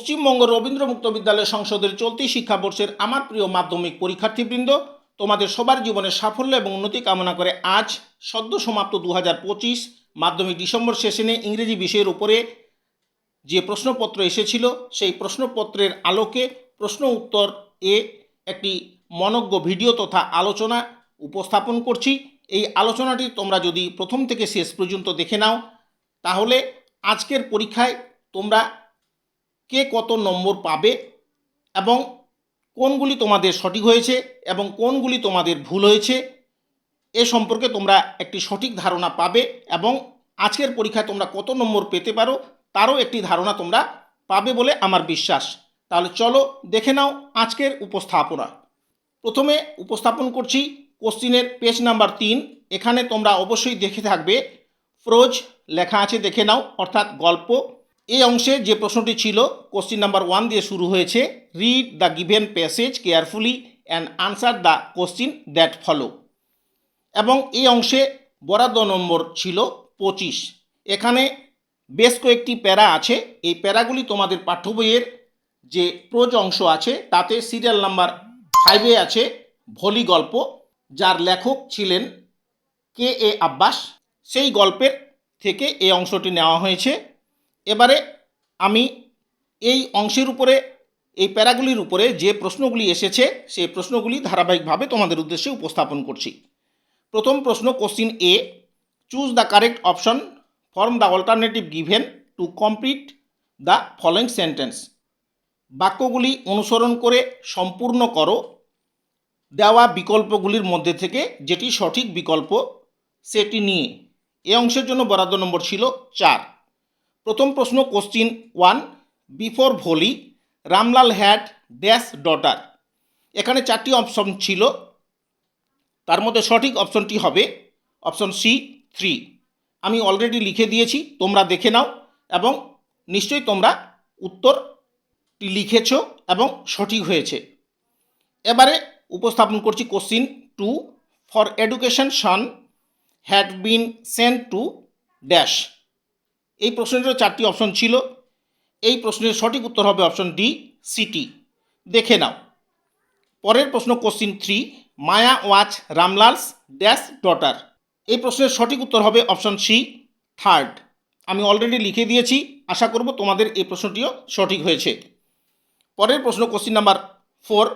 পশ্চিমবঙ্গ রবীন্দ্র মুক্ত বিদ্যালয় সংসদের চলতি শিক্ষাবর্ষের আমার প্রিয় মাধ্যমিক পরীক্ষার্থীবৃন্দ, তোমাদের সবার জীবনের সাফল্য এবং উন্নতি কামনা করে আজ সদ্য সমাপ্ত দু হাজার পঁচিশ মাধ্যমিক ডিসেম্বর সেশনে ইংরেজি বিষয়ের উপরে যে প্রশ্নপত্র এসেছিল, সেই প্রশ্নপত্রের আলোকে প্রশ্ন উত্তর এ একটি মনজ্ঞ ভিডিও তথা আলোচনা উপস্থাপন করছি। এই আলোচনাটি তোমরা যদি প্রথম থেকে শেষ পর্যন্ত দেখে নাও, তাহলে আজকের পরীক্ষায় তোমরা কে কত নম্বর পাবে এবং কোনগুলি তোমাদের সঠিক হয়েছে এবং কোনগুলি তোমাদের ভুল হয়েছে, এ সম্পর্কে তোমরা একটি সঠিক ধারণা পাবে এবং আজকের পরীক্ষায় তোমরা কত নম্বর পেতে পারো তারও একটি ধারণা তোমরা পাবে বলে আমার বিশ্বাস। তাহলে চলো দেখে নাও আজকের উপস্থাপনা। প্রথমে উপস্থাপন করছি কোশ্চিনের পেজ নাম্বার তিন। এখানে তোমরা অবশ্যই দেখে থাকবে। ফ্রোজ লেখা আছে, দেখে নাও, অর্থাৎ গল্প। এই অংশে যে প্রশ্নটি ছিল কোশ্চিন নাম্বার ওয়ান দিয়ে শুরু হয়েছে read the given passage carefully and answer the question that follow এবং এই অংশে বরাদ্দ নম্বর ছিল পঁচিশ। এখানে বেশ কয়েকটি প্যারা আছে। এই প্যারাগুলি তোমাদের পাঠ্য বইয়ের যে প্রোজ অংশ আছে, তাতে সিরিয়াল নাম্বার ফাইভে আছে ভলি গল্প, যার লেখক ছিলেন কে এ আব্বাস। সেই গল্পের থেকে এই অংশটি নেওয়া হয়েছে। এবারে আমি এই অংশের উপরে, এই প্যারাগুলির উপরে যে প্রশ্নগুলি এসেছে, সেই প্রশ্নগুলি ধারাবাহিকভাবে তোমাদের উদ্দেশ্যে উপস্থাপন করছি। প্রথম প্রশ্ন question A choose the correct option form the alternative given to complete the following sentence বাক্যগুলি অনুসরণ করে সম্পূর্ণ করো। দেওয়া বিকল্পগুলির মধ্যে থেকে যেটি সঠিক বিকল্প, সেটি নিয়ে। এ অংশের জন্য বরাদ্দ নম্বর ছিল চার। প্রথম প্রশ্ন question one before Bholi, Ramlal had dash daughter এখানে চারটি অপশন ছিল। তার মধ্যে সঠিক অপশনটি হবে অপশন সি থ্রি আমি অলরেডি লিখে দিয়েছি, তোমরা দেখে নাও এবং নিশ্চয়ই তোমরা উত্তরটি লিখেছ এবং সঠিক হয়েছে। এবারে উপস্থাপন করছি question two for education son had been sent to dash এই প্রশ্নের চারটি অপশন ছিল। এই প্রশ্নের সঠিক উত্তর হবে অপশন ডি সিটি দেখে নাও। পরের প্রশ্ন question three Maya watch Ramlal's dash daughter এই প্রশ্নের সঠিক উত্তর হবে অপশন সি থার্ড আমি অলরেডি লিখে দিয়েছি, আশা করব তোমাদের এই প্রশ্নটিও সঠিক হয়েছে। পরের প্রশ্ন question number four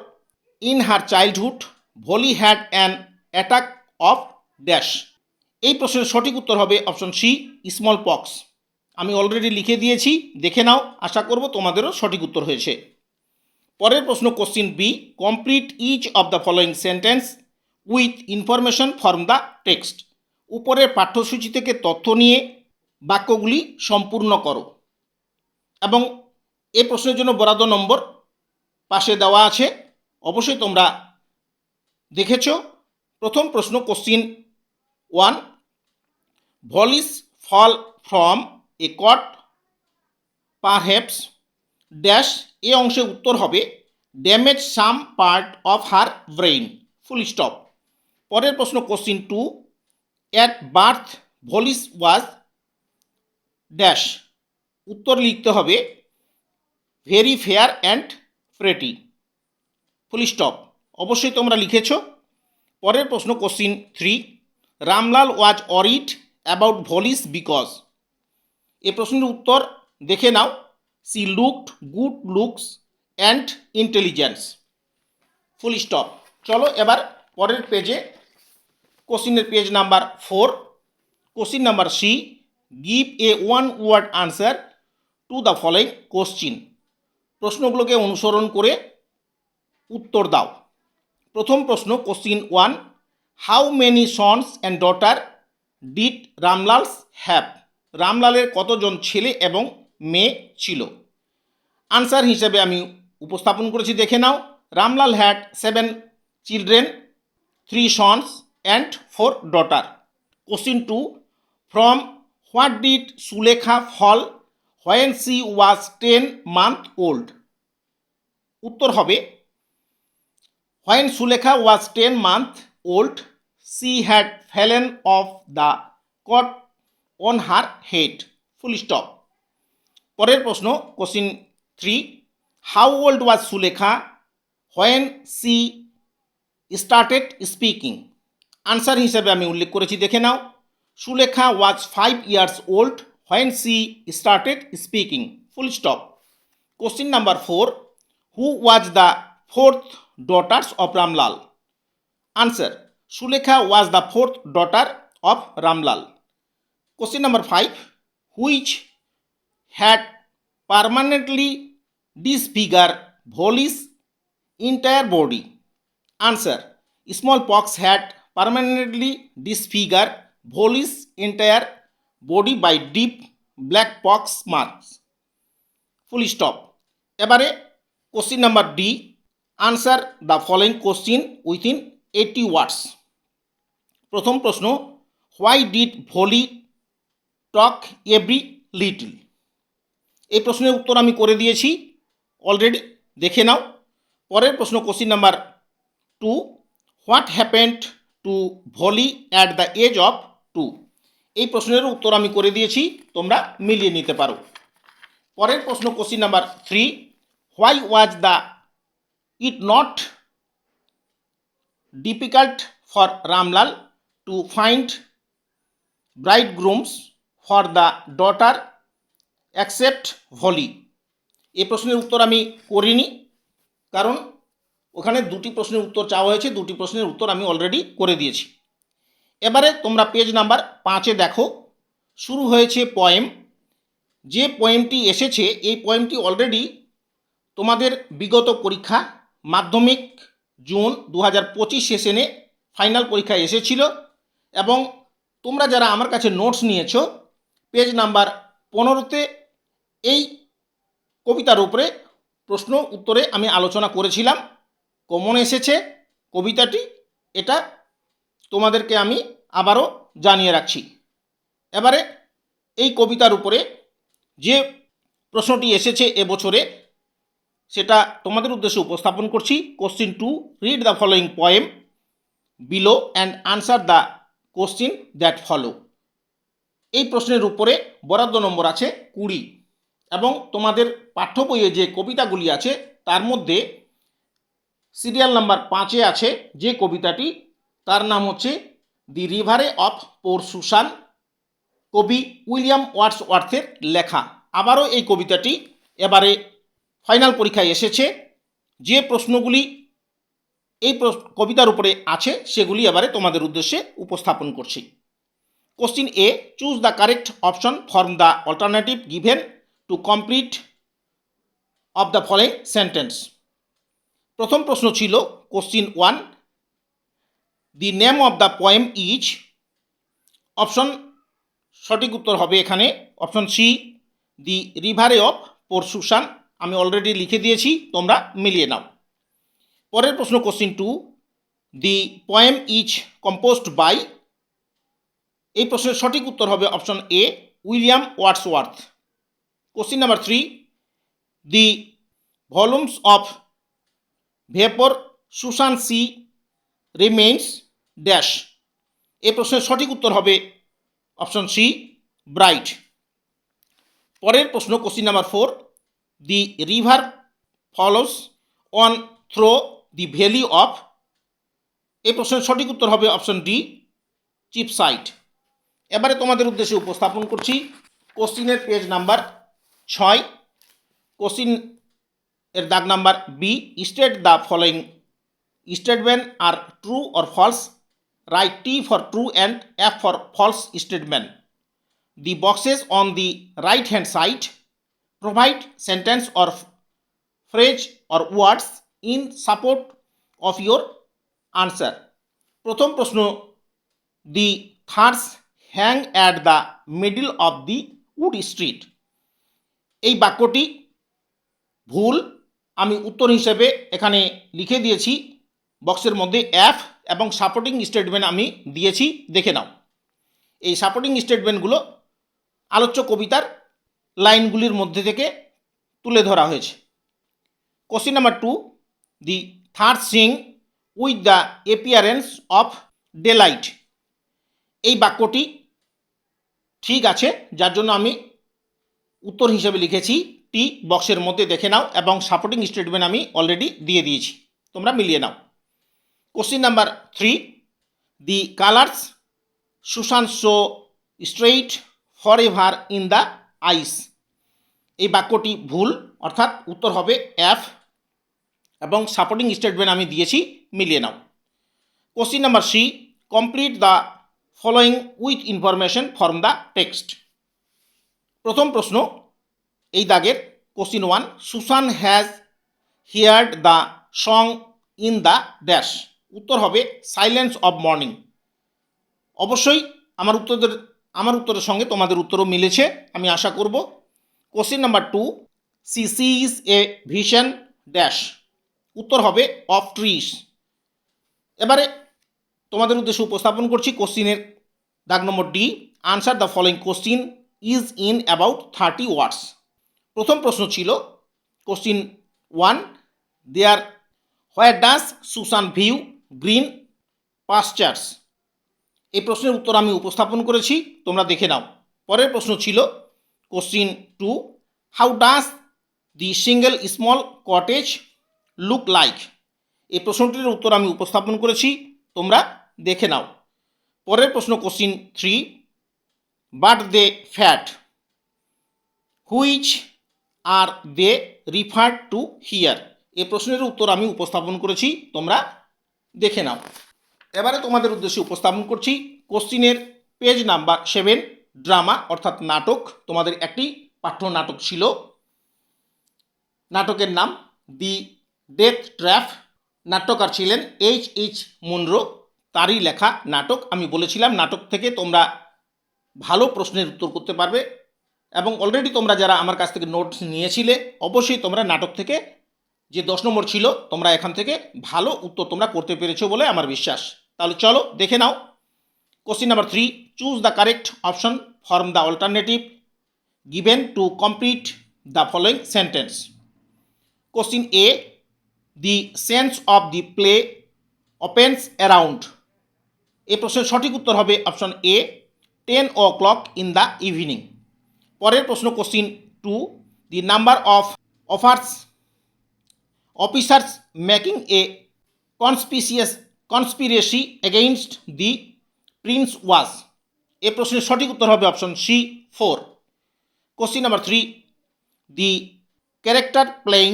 in her childhood Bholi had an attack of dash এই প্রশ্নের সঠিক উত্তর হবে অপশন সি স্মল পক্স আমি অলরেডি লিখে দিয়েছি, দেখে নাও, আশা করব তোমাদেরও সঠিক উত্তর হয়েছে। পরের প্রশ্ন question B complete each of the following sentence with information from the text উপরের পাঠ্যসূচি থেকে তথ্য নিয়ে বাক্যগুলি সম্পূর্ণ করো। এবং এ প্রশ্নের জন্য বরাদ্দ নম্বর পাশে দেওয়া আছে। অবশ্যই তোমরা দেখেছ, প্রথম প্রশ্ন question one Bholi's fall from a cot perhaps dash এ অংশে উত্তর হবে damage some part of her brain full stop পরের প্রশ্ন question two at birth Bholi's was dash উত্তর লিখতে হবে very fair and pretty full stop অবশ্যই তোমরা লিখেছ। পরের প্রশ্ন question three Ramlal was worried about Bholi's because এ প্রশ্নের উত্তর দেখে নাও। She looked good looks and intelligence full stop চলো এবার পরের পেজে কোশ্চিনের page number four question number C give a one word answer to the following question প্রশ্নগুলোকে অনুসরণ করে উত্তর দাও। প্রথম প্রশ্ন, question one how many sons and daughter did Ramlal's have রামলালের কতজন ছেলে এবং মেয়ে ছিল? আনসার হিসেবে আমি উপস্থাপন করেছি, দেখে নাও। Ramlal had seven children three sons and four daughter question two from what did Sulekha fall when she was ten month old উত্তর হবে when Sulekha was ten month old she had fallen off the cot on her head full stop পরের প্রশ্ন question three how old was Sulekha when she started speaking answer হিসেবে আমি উল্লেখ করেছি, দেখে নাও। Sulekha was five years old when she started speaking full stop question number four who was the fourth daughters of Ramlal answer Sulekha was the fourth daughter of Ramlal question number five which had permanently disfigure Voli's entire body? Answer Smallpox had permanently disfigure Voli's entire body by deep black pox marks. Full stop. এবারে question number D answer the following question within eighty words প্রথম প্রশ্ন why did Bholi talk every little. এই প্রশ্নের উত্তর আমি করে দিয়েছি। Already দেখে নাও। পরের প্রশ্ন question number two. What happened to Bholi at the age of two? এই প্রশ্নের উত্তর আমি করে দিয়েছি। তোমরা মিলিয়ে নিতে পারো। পরের প্রশ্ন question number three. Why was the it not difficult for Ramlal to find bride grooms for the daughter accept Bholi এ প্রশ্নের উত্তর আমি করিনি, কারণ ওখানে দুটি প্রশ্নের উত্তর চাওয়া হয়েছে, দুটি প্রশ্নের উত্তর আমি অলরেডি করে দিয়েছি। এবারে তোমরা পেজ নাম্বার পাঁচে দেখো, শুরু হয়েছে পয়েম যে পয়েমটি এসেছে, এই পয়েমটি অলরেডি তোমাদের বিগত পরীক্ষা, মাধ্যমিক জুন দু হাজার পঁচিশ সেশনে ফাইনাল পরীক্ষা এসেছিল এবং তোমরা যারা আমার কাছে নোটস নিয়েছো পেজ নাম্বার পনেরোতে এই কবিতার উপরে প্রশ্ন উত্তরে আমি আলোচনা করেছিলাম। কমন এসেছে কবিতাটি, এটা তোমাদেরকে আমি আবারও জানিয়ে রাখছি। এবারে এই কবিতার উপরে যে প্রশ্নটি এসেছে এবছরে, সেটা তোমাদের উদ্দেশ্যে উপস্থাপন করছি। Question two read the following poem below and answer the question that follow এই প্রশ্নের উপরে বরাদ্দ নম্বর আছে কুড়ি। এবং তোমাদের পাঠ্য বইয়ে যে কবিতাগুলি আছে, তার মধ্যে সিরিয়াল নাম্বার পাঁচে আছে যে কবিতাটি, তার নাম হচ্ছে the reverie of poor Susan কবি উইলিয়াম ওয়ার্ডস ওয়ার্থের লেখা। আবারও এই কবিতাটি এবারে ফাইনাল পরীক্ষায় এসেছে। যে প্রশ্নগুলি এই কবিতার উপরে আছে, সেগুলি এবারে তোমাদের উদ্দেশ্যে উপস্থাপন করছি। Question A choose the correct option form the alternative given to complete of the following sentence প্রথম প্রশ্ন ছিল question one the name of the poem is option সঠিক উত্তর হবে এখানে option C the reverie of poor Susan আমি already লিখে দিয়েছি, তোমরা মিলিয়ে নাও। পরের প্রশ্ন question two the poem is composed by এই প্রশ্নের সঠিক উত্তর হবে option A William Wordsworth. Question number three the volumes of vapour Susan she remains dash এ প্রশ্নের সঠিক উত্তর হবে অপশন সি ব্রাইট পরের প্রশ্ন question number four the river follows on through the valley of এ প্রশ্নের সঠিক উত্তর হবে অপশন ডি চিপ সাইট এবারে তোমাদের উদ্দেশ্যে উপস্থাপন করছি কোশ্চিনের পেজ নাম্বার ছয় কোশ্চিন এর দাগ number B state the following statement are true or false write T for true and F for false statement the boxes on the right hand side provide sentence or phrase or words in support of your answer. প্রথম প্রশ্ন the thrush hang at the middle of the Wood Street এই বাক্যটি ভুল। আমি উত্তর হিসেবে এখানে লিখে দিয়েছি। বক্সের মধ্যে অ্যাফ এবং সাপোর্টিং স্টেটমেন্ট আমি দিয়েছি। দেখে নাও। এই সাপোর্টিং স্টেটমেন্টগুলো আলোচ্য কবিতার লাইনগুলির মধ্যে থেকে তুলে ধরা হয়েছে। Question number two the thrush sing with the appearance of daylight এই বাক্যটি ঠিক আছে, যার জন্য আমি উত্তর হিসেবে লিখেছি, টি বক্সের মধ্যে দেখে নাও এবং সাপোর্টিং স্টেটমেন্ট আমি অলরেডি দিয়ে দিয়েছি। তোমরা মিলিয়ে নাও। Question number three the colours Susan show straight forever in the eyes এই বাক্যটি ভুল, অর্থাৎ উত্তর হবে এফ এবং সাপোর্টিং স্টেটমেন্ট আমি দিয়েছি, মিলিয়ে নাও। Question number C complete the following with information form the text প্রথম প্রশ্ন, এই দাগের question one Susan has heard the song in the dash উত্তর হবে সাইলেন্স অব মর্নিং অবশ্যই আমার উত্তরের আমার উত্তরের সঙ্গে তোমাদের উত্তরও মিলেছে, আমি আশা করব। Question number two she she sees a vision dash উত্তর হবে অফ ট্রিস এবারে তোমাদের উদ্দেশ্যে উপস্থাপন করছি কোশ্চিনের দাগ number D. Answer the following question is in about thirty words প্রথম প্রশ্ন ছিল question one there where does Susan view green pastures এই প্রশ্নের উত্তর আমি উপস্থাপন করেছি, তোমরা দেখে নাও। পরের প্রশ্ন ছিল question two how does the single small cottage look like এই প্রশ্নটির উত্তর আমি উপস্থাপন করেছি, তোমরা দেখে নাও। পরের প্রশ্ন question three but they fat which are they refer to here এ প্রশ্নের উত্তর আমি উপস্থাপন করেছি, তোমরা দেখে নাও। এবারে তোমাদের উদ্দেশ্যে উপস্থাপন করছি কোশ্চিনের পেজ নাম্বার সেভেন ড্রামা অর্থাৎ নাটক। তোমাদের একটি পাঠ্য নাটক ছিল। নাটকের নাম দি ডেথ ট্র্যাপ নাট্যকার ছিলেন এইচ এইচ মুনরো তারই লেখা নাটক। আমি বলেছিলাম নাটক থেকে তোমরা ভালো প্রশ্নের উত্তর করতে পারবে এবং অলরেডি তোমরা যারা আমার কাছ থেকে নোটস নিয়েছিলে, অবশ্যই তোমরা নাটক থেকে যে দশ নম্বর ছিল, তোমরা এখান থেকে ভালো উত্তর তোমরা করতে পেরেছ বলে আমার বিশ্বাস। তাহলে চলো দেখে নাও। Question number three choose the correct option form the alternative given to complete the following sentence question A the sense of the play opens around এই প্রশ্নের সঠিক উত্তর হবে option A ten o'clock in the evening পরের প্রশ্ন question two the number of offers officers making a conspicuous conspiracy against the prince was A প্রশ্নের সঠিক উত্তর হবে option C four question number three the character playing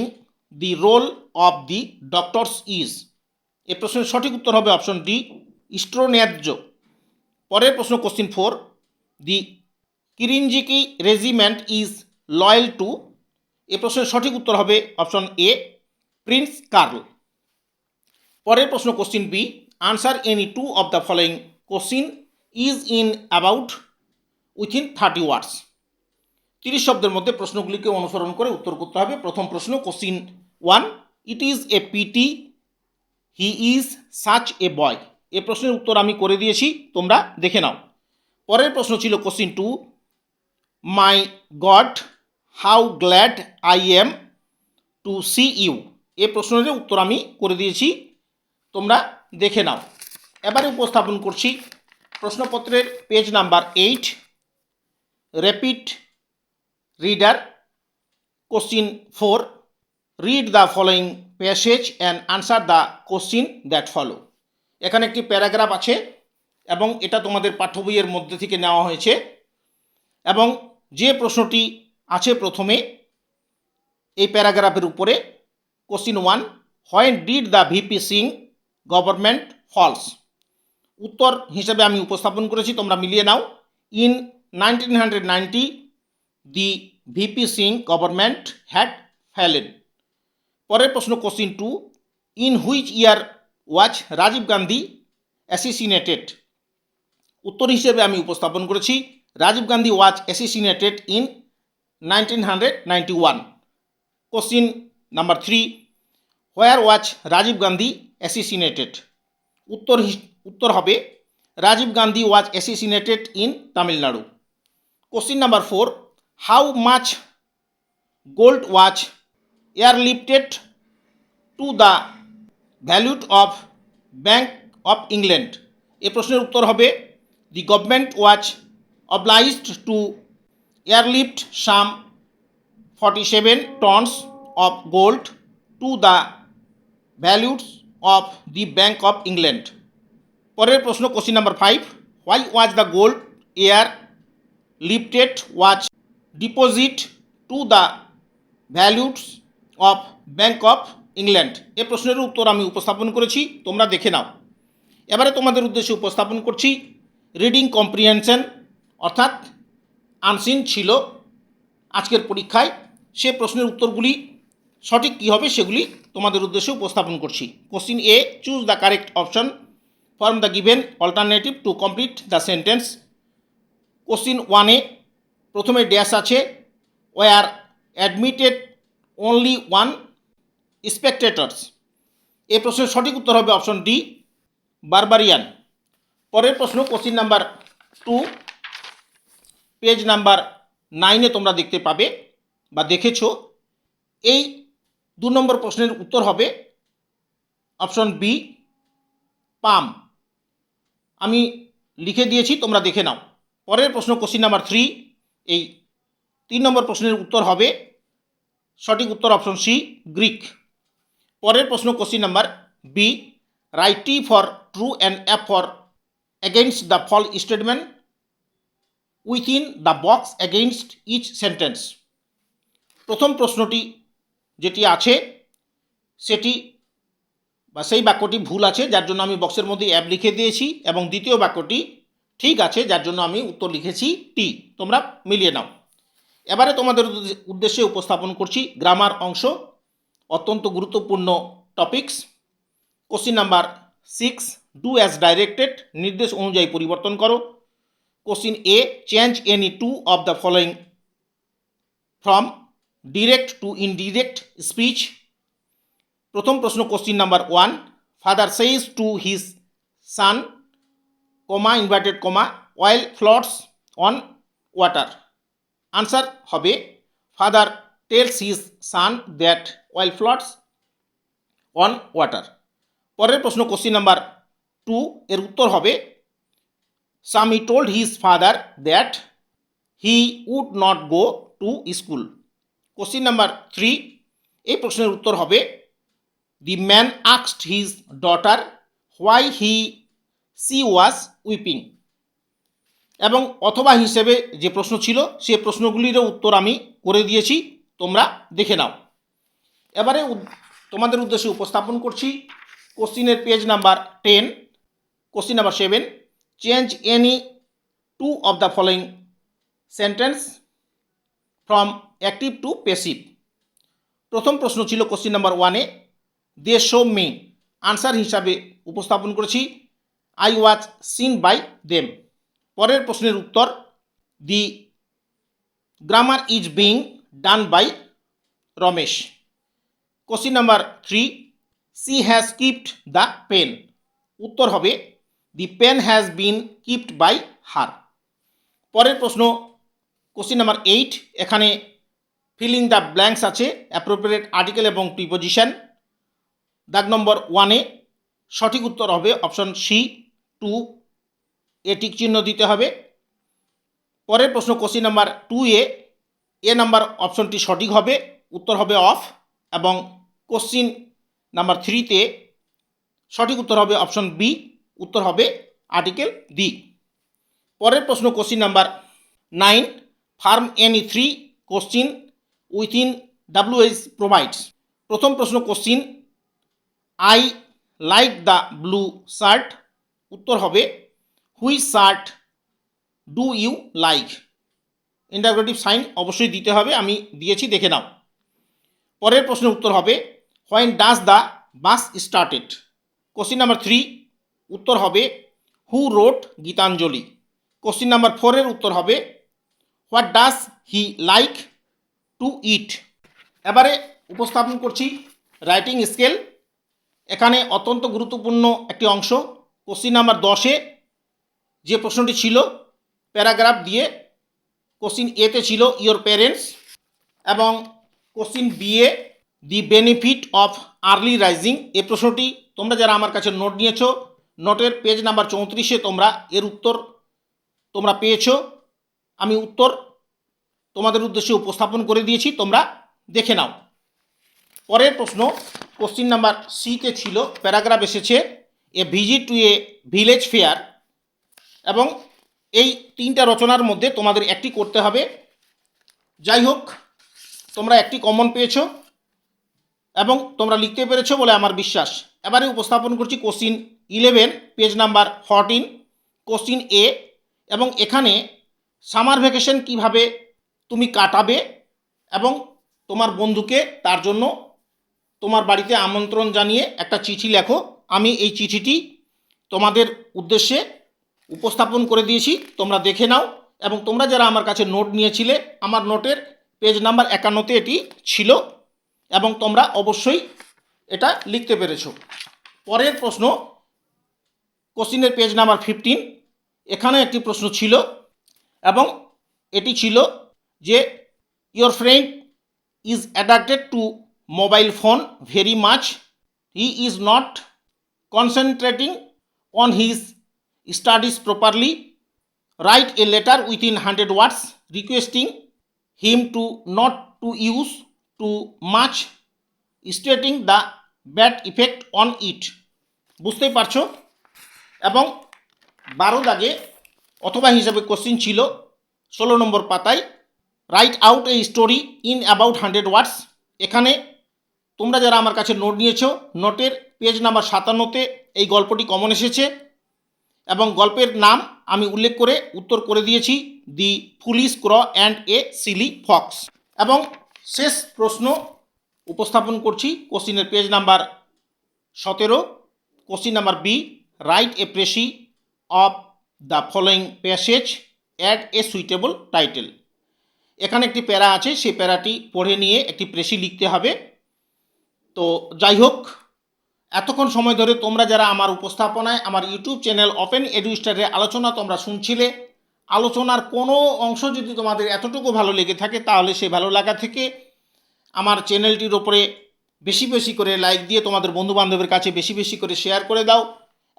the role of the doctors is A প্রশ্নের সঠিক উত্তর হবে option D ইস্ট্রোন্যায্য পরের প্রশ্ন question four the কিরিঞ্জিকি regiment is loyal to A প্রশ্নের সঠিক উত্তর হবে অপশন এ প্রিন্স কার্ল পরের প্রশ্ন question B answer any two of the following question is in about within thirty words তিরিশ শব্দের মধ্যে প্রশ্নগুলিকে অনুসরণ করে উত্তর করতে হবে। প্রথম প্রশ্ন question one it is a pity he is such a boy A প্রশ্নের উত্তর আমি করে দিয়েছি, তোমরা দেখে নাও। পরের প্রশ্ন ছিল question two my god how glad I am to see you A প্রশ্নের উত্তর আমি করে দিয়েছি, তোমরা দেখে নাও। এবারে উপস্থাপন করছি প্রশ্নপত্রের page number eight rapid reader question four read the following passage and answer the question that follow এখানে একটি প্যারাগ্রাফ আছে এবং এটা তোমাদের পাঠ্য বইয়ের মধ্যে থেকে নেওয়া হয়েছে। এবং যে প্রশ্নটি আছে প্রথমে, এই প্যারাগ্রাফের উপরে question one when did the VP Singh government falls উত্তর হিসেবে আমি উপস্থাপন করেছি, তোমরা মিলিয়ে নাও। In nineteen hundred ninety the VP Singh government had fallen পরের প্রশ্ন question two in which year was Rajiv Gandhi assassinated উত্তর হিসেবে আমি উপস্থাপন করেছি। Rajiv Gandhi was assassinated in nineteen hundred ninety one question number three where was Rajiv Gandhi assassinated উত্তর উত্তর হবে, Rajiv Gandhi was assassinated in Tamil Nadu. Question number four how much gold was airlifted to the vault of Bank of England. A প্রশ্নের উত্তর হবে, the government was obliged to airlift some forty seven tons of gold to the vaults of the Bank of England. পরের প্রশ্ন, question number five, why was the gold airlifted was deposit to the vaults of Bank of England. A প্রশ্নের উত্তর আমি উপস্থাপন করেছি, তোমরা দেখে নাও। এবারে তোমাদের উদ্দেশ্যে উপস্থাপন করছি রিডিং কম্প্রিহেনশন অর্থাৎ আনসিন ছিল আজকের পরীক্ষায়। সে প্রশ্নের উত্তরগুলি সঠিক কী হবে সেগুলি তোমাদের উদ্দেশ্যে উপস্থাপন করছি। Question A choose the correct option form the given alternative to complete the sentence question ওয়ানে প্রথমে ড্যাশ আছে were admitted only one spectators A প্রশ্নের সঠিক উত্তর হবে অপশন ডি বারবারিয়ান পরের প্রশ্ন question number two page number নাইনে তোমরা দেখতে পাবে বা দেখেছ। এই দু নম্বর প্রশ্নের উত্তর হবে অপশন বি পাম আমি লিখে দিয়েছি, তোমরা দেখে নাও। পরের প্রশ্ন কোশ্চিন নাম্বার থ্রি এই তিন নম্বর প্রশ্নের উত্তর হবে। সঠিক উত্তর অপশন সি গ্রিক পরের প্রশ্ন question number B write T for true and F for against the false statement within the box against each sentence প্রথম প্রশ্নটি যেটি আছে, সেটি বা সেই বাক্যটি ভুল আছে, যার জন্য আমি বক্সের মধ্যে অ্যাপ লিখে দিয়েছি এবং দ্বিতীয় বাক্যটি ঠিক আছে, যার জন্য আমি উত্তর লিখেছি টি তোমরা মিলিয়ে নাও। এবারে তোমাদের উদ্দেশ্যে উপস্থাপন করছি গ্রামার অংশ। অত্যন্ত গুরুত্বপূর্ণ topics question number six do as directed নির্দেশ অনুযায়ী পরিবর্তন করো। Question A change any two of the following from direct to indirect speech প্রথম প্রশ্ন question number one father says to his son comma inverted comma oil floats on water answer হবে father tells his son that oil floats on water পরের প্রশ্ন question number two এর উত্তর হবে Sammy told his father that he would not go to school question number three এই প্রশ্নের উত্তর হবে the man আক্সড his daughter why he she was weeping এবং অথবা হিসেবে যে প্রশ্ন ছিল, সে প্রশ্নগুলিরও উত্তর আমি করে দিয়েছি। তোমরা দেখে নাও। এবারে তোমাদের উদ্দেশ্যে উপস্থাপন করছি কোশ্চিনের page number ten question number seven change any two of the following sentence from active to passive প্রথম প্রশ্ন ছিল কোশ্চিন নাম্বার ওয়ানে দে শো মি আনসার হিসাবে উপস্থাপন করেছি I was seen by them পরের প্রশ্নের উত্তর the grammar is being done by Ramesh question number three she has keeped the pen উত্তর হবে the pen has been keeped by her পরের প্রশ্ন কোশ্চিন নাম্বার এইট এখানে ফিলিং দ্য ব্ল্যাঙ্কস আছে appropriate article এবং প্রিপোজিশন দাগ নম্বর ওয়ানে সঠিক উত্তর হবে option C two A tick চিহ্ন দিতে হবে। পরের প্রশ্ন question number two A A number অপশনটি সঠিক হবে, উত্তর হবে অফ এবং কোশ্চিন নাম্বার থ্রিতে সঠিক উত্তর হবে অপশন বি উত্তর হবে আর্টিকেল ডি পরের প্রশ্ন question number nine form any three question within W H provides প্রথম প্রশ্ন question I like the blue shirt উত্তর হবে which shirt do you like interrogative sign অবশ্যই দিতে হবে, আমি দিয়েছি, দেখে নাও। পরের প্রশ্নের উত্তর হবে when does the bus started question number three উত্তর হবে who wrote Gitanjali question number ফোরের উত্তর হবে what does he like to eat এবারে উপস্থাপন করছি রাইটিং স্কেল এখানে অত্যন্ত গুরুত্বপূর্ণ একটি অংশ। কোশ্চিন নাম্বার দশে যে প্রশ্নটি ছিল প্যারাগ্রাফ দিয়ে কোশ্চিন এতে ছিল ইয়োর প্যারেন্টস এবং question B the benefit of early rising A প্রশ্নটি তোমরা যারা আমার কাছে নোট নিয়েছো নোটের পেজ নাম্বার চৌত্রিশে তোমরা এর উত্তর তোমরা পেয়েছ। আমি উত্তর তোমাদের উদ্দেশ্যে উপস্থাপন করে দিয়েছি, তোমরা দেখে নাও। পরের প্রশ্ন, কোশ্চিন নাম্বার সিতে ছিল, প্যারাগ্রাফ এসেছে A visit to a village fair এবং এই তিনটা রচনার মধ্যে তোমাদের একটি করতে হবে। যাই হোক, তোমরা একটি কমন পেয়েছ এবং তোমরা লিখতে পেরেছ বলে আমার বিশ্বাস। এবারে উপস্থাপন করছি question eleven page number fourteen question A এবং এখানে সামার ভ্যাকেশন কীভাবে তুমি কাটাবে এবং তোমার বন্ধুকে তার জন্য তোমার বাড়িতে আমন্ত্রণ জানিয়ে একটা চিঠি লেখো। আমি এই চিঠিটি তোমাদের উদ্দেশ্যে উপস্থাপন করে দিয়েছি, তোমরা দেখে নাও। এবং তোমরা যারা আমার কাছে নোট নিয়েছিলে, আমার নোটের পেজ নাম্বার একান্নতে এটি ছিল, এবং তোমরা অবশ্যই এটা লিখতে পেরেছ। পরের প্রশ্ন, কোশ্চিনের পেজ নাম্বার ফিফটিন, এখানে একটি প্রশ্ন ছিল, এবং এটি ছিল যে your friend is addicted to mobile phone very much he is not concentrating on his studies properly write a letter within 100 words, requesting him to not to use too much, stating the bad effect on it. বুঝতেই পারছ? এবং বারো দাগে অথবা হিসাবে question ছিল, ষোলো নম্বর পাতায় write out a story in about hundred words এখানে তোমরা যারা আমার কাছে নোট নিয়েছো নোটের পেজ নাম্বার সাতান্নতে এই গল্পটি কমন এসেছে। এবং গল্পের নাম আমি উল্লেখ করে উত্তর করে দিয়েছি the foolish crow and a silly fox এবং শেষ প্রশ্ন উপস্থাপন করছি কোশ্চিনের পেজ নাম্বার সতেরো, question number B write a precis of the following passage add a suitable title এখানে একটি প্যারা আছে সেই প্যারাটি পড়ে নিয়ে একটি প্রেসি লিখতে হবে। তো যাই হোক এতক্ষণ সময় ধরে তোমরা যারা আমার উপস্থাপনায়, আমার ইউটিউব চ্যানেল ওপেন এডুস্টারের আলোচনা তোমরা শুনছিলে, আলোচনার কোনো অংশ যদি তোমাদের এতটুকু ভালো লেগে থাকে, তাহলে সেই ভালো লাগা থেকে আমার চ্যানেলটির ওপরে বেশি বেশি করে লাইক দিয়ে তোমাদের বন্ধুবান্ধবের কাছে বেশি বেশি করে শেয়ার করে দাও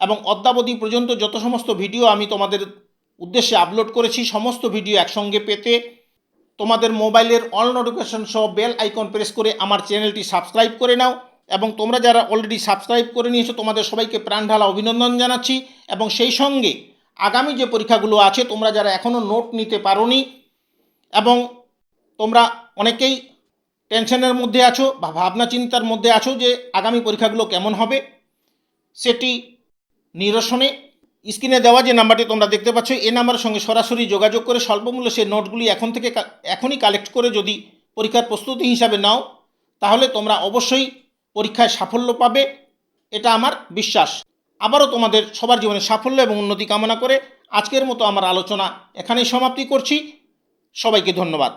এবং অদ্যাবধি পর্যন্ত যত সমস্ত ভিডিও আমি তোমাদের উদ্দেশ্যে আপলোড করেছি, সমস্ত ভিডিও একসঙ্গে পেতে তোমাদের মোবাইলের অল নোটিফিকেশন সহ বেল আইকন প্রেস করে আমার চ্যানেলটি সাবস্ক্রাইব করে নাও। এবং তোমরা যারা অলরেডি সাবস্ক্রাইব করে নিয়েছো, তোমাদের সবাইকে প্রাণঢালা অভিনন্দন জানাচ্ছি। এবং সেই সঙ্গে আগামী যে পরীক্ষাগুলো আছে, তোমরা যারা এখনও নোট নিতে পারোনি এবং তোমরা অনেকেই টেনশনের মধ্যে আছো বা ভাবনা চিন্তার মধ্যে আছো যে আগামী পরীক্ষাগুলো কেমন হবে, সেটি নিরসনে স্ক্রিনে দেওয়া যে নাম্বারটি তোমরা দেখতে পাচ্ছ এই নাম্বারের সঙ্গে সরাসরি যোগাযোগ করে স্বল্পমূল্যে সেই নোটগুলি এখন থেকে এখনই কালেক্ট করে যদি পরীক্ষার প্রস্তুতি হিসাবে নাও, তাহলে তোমরা অবশ্যই পরীক্ষায় সাফল্য পাবে, এটা আমার বিশ্বাস। আবারও তোমাদের সবার জীবনে সাফল্য এবং উন্নতি কামনা করে আজকের মতো আমার আলোচনা এখানেই সমাপ্তি করছি। সবাইকে ধন্যবাদ।